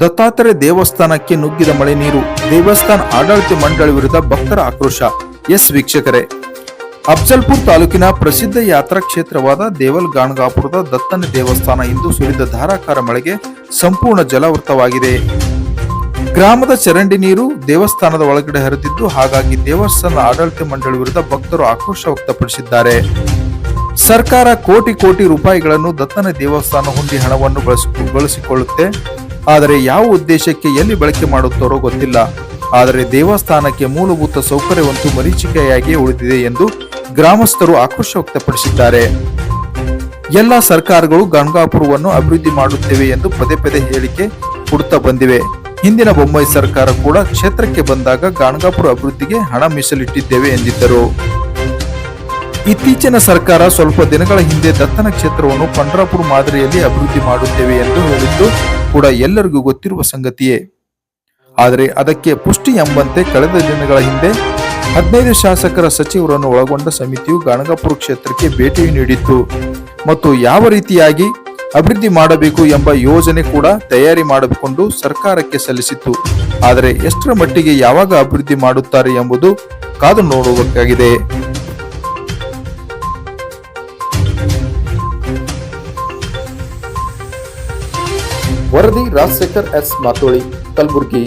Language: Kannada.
ದತ್ತಾತ್ರೇಯ ದೇವಸ್ಥಾನಕ್ಕೆ ನುಗ್ಗಿದ ಮಳೆ ನೀರು, ದೇವಸ್ಥಾನ ಆಡಳಿತ ಮಂಡಳಿ ವಿರುದ್ಧ ಭಕ್ತರ ಆಕ್ರೋಶ. ಎಸ್ ವೀಕ್ಷಕರೇ, ಅಫ್ಜಲ್ಪುರ್ ತಾಲೂಕಿನ ಪ್ರಸಿದ್ಧ ಯಾತ್ರಾ ಕ್ಷೇತ್ರವಾದ ದೇವಲ್ ಗಾಣಗಾಪುರದ ದತ್ತನ ದೇವಸ್ಥಾನ ಇಂದು ಸುರಿದ ಧಾರಾಕಾರ ಮಳೆಗೆ ಸಂಪೂರ್ಣ ಜಲಾವೃತವಾಗಿದೆ ಗ್ರಾಮದ ಚರಂಡಿ ನೀರು ದೇವಸ್ಥಾನದ ಒಳಗಡೆ ಹರಿದಿದ್ದು, ಹಾಗಾಗಿ ದೇವಸ್ಥಾನ ಆಡಳಿತ ಮಂಡಳಿ ವಿರುದ್ಧ ಭಕ್ತರು ಆಕ್ರೋಶ ವ್ಯಕ್ತಪಡಿಸಿದ್ದಾರೆ. ಸರ್ಕಾರ ಕೋಟಿ ಕೋಟಿ ರೂಪಾಯಿಗಳನ್ನು ದತ್ತನ ದೇವಸ್ಥಾನ ಹೊಂದಿ ಹಣವನ್ನು ಬಳಸಿ ಬಳಸಿಕೊಳ್ಳುತ್ತೆ. ಆದರೆ ಯಾವ ಉದ್ದೇಶಕ್ಕೆ ಎಲ್ಲಿ ಬಳಕೆ ಮಾಡುತ್ತಾರೋ ಗೊತ್ತಿಲ್ಲ. ಆದರೆ ದೇವಸ್ಥಾನಕ್ಕೆ ಮೂಲಭೂತ ಸೌಕರ್ಯವಂತೂ ಮರೀಚಿಕೆಯಾಗಿ ಉಳಿದಿದೆ ಎಂದು ಗ್ರಾಮಸ್ಥರು ಆಕ್ರೋಶ ವ್ಯಕ್ತಪಡಿಸಿದ್ದಾರೆ. ಎಲ್ಲ ಸರ್ಕಾರಗಳು ಗಂಗಾಪುರವನ್ನು ಅಭಿವೃದ್ಧಿ ಮಾಡುತ್ತೇವೆ ಎಂದು ಪದೇ ಪದೇ ಹೇಳಿಕೆ ಕೊಡುತ್ತಾ ಬಂದಿವೆ. ಹಿಂದಿನ ಬೊಂಬೈ ಸರ್ಕಾರ ಕೂಡ ಕ್ಷೇತ್ರಕ್ಕೆ ಬಂದಾಗ ಗಾಣಗಾಪುರ ಅಭಿವೃದ್ಧಿಗೆ ಹಣ ಮೀಸಲಿಟ್ಟಿದ್ದೇವೆ ಎಂದಿದ್ದರು. ಇತ್ತೀಚಿನ ಸರ್ಕಾರ ಸ್ವಲ್ಪ ದಿನಗಳ ಹಿಂದೆ ದತ್ತನ ಕ್ಷೇತ್ರವನ್ನು ಪಂಡ್ರಾಪುರ ಮಾದರಿಯಲ್ಲಿ ಅಭಿವೃದ್ಧಿ ಮಾಡುತ್ತೇವೆ ಎಂದು ಹೇಳಿದ್ದು ಕೂಡ ಎಲ್ಲರಿಗೂ ಗೊತ್ತಿರುವ ಸಂಗತಿಯೇ. ಆದರೆ ಅದಕ್ಕೆ ಪುಷ್ಟಿ ಎಂಬಂತೆ ಕಳೆದ ದಿನಗಳ ಹಿಂದೆ ಹದಿನೈದು ಶಾಸಕರ ಸಚಿವರನ್ನು ಒಳಗೊಂಡ ಸಮಿತಿಯು ಗಾಣಗಾಪುರ ಕ್ಷೇತ್ರಕ್ಕೆ ಭೇಟಿ ನೀಡಿತ್ತು. ಮತ್ತು ಯಾವ ರೀತಿಯಾಗಿ ಅಭಿವೃದ್ಧಿ ಮಾಡಬೇಕು ಎಂಬ ಯೋಜನೆ ಕೂಡ ತಯಾರಿ ಮಾಡಿಕೊಂಡು ಸರ್ಕಾರಕ್ಕೆ ಸಲ್ಲಿಸಿತ್ತು. ಆದರೆ ಎಷ್ಟರ ಮಟ್ಟಿಗೆ ಯಾವಾಗ ಅಭಿವೃದ್ಧಿ ಮಾಡುತ್ತಾರೆ ಎಂಬುದು ಕಾದು ನೋಡಬೇಕಾಗಿದೆ ವರದಿ ರಾಜಶೇಖರ್ ಎಸ್ ಮಾತೋಳಿ ಕಲಬುರಗಿ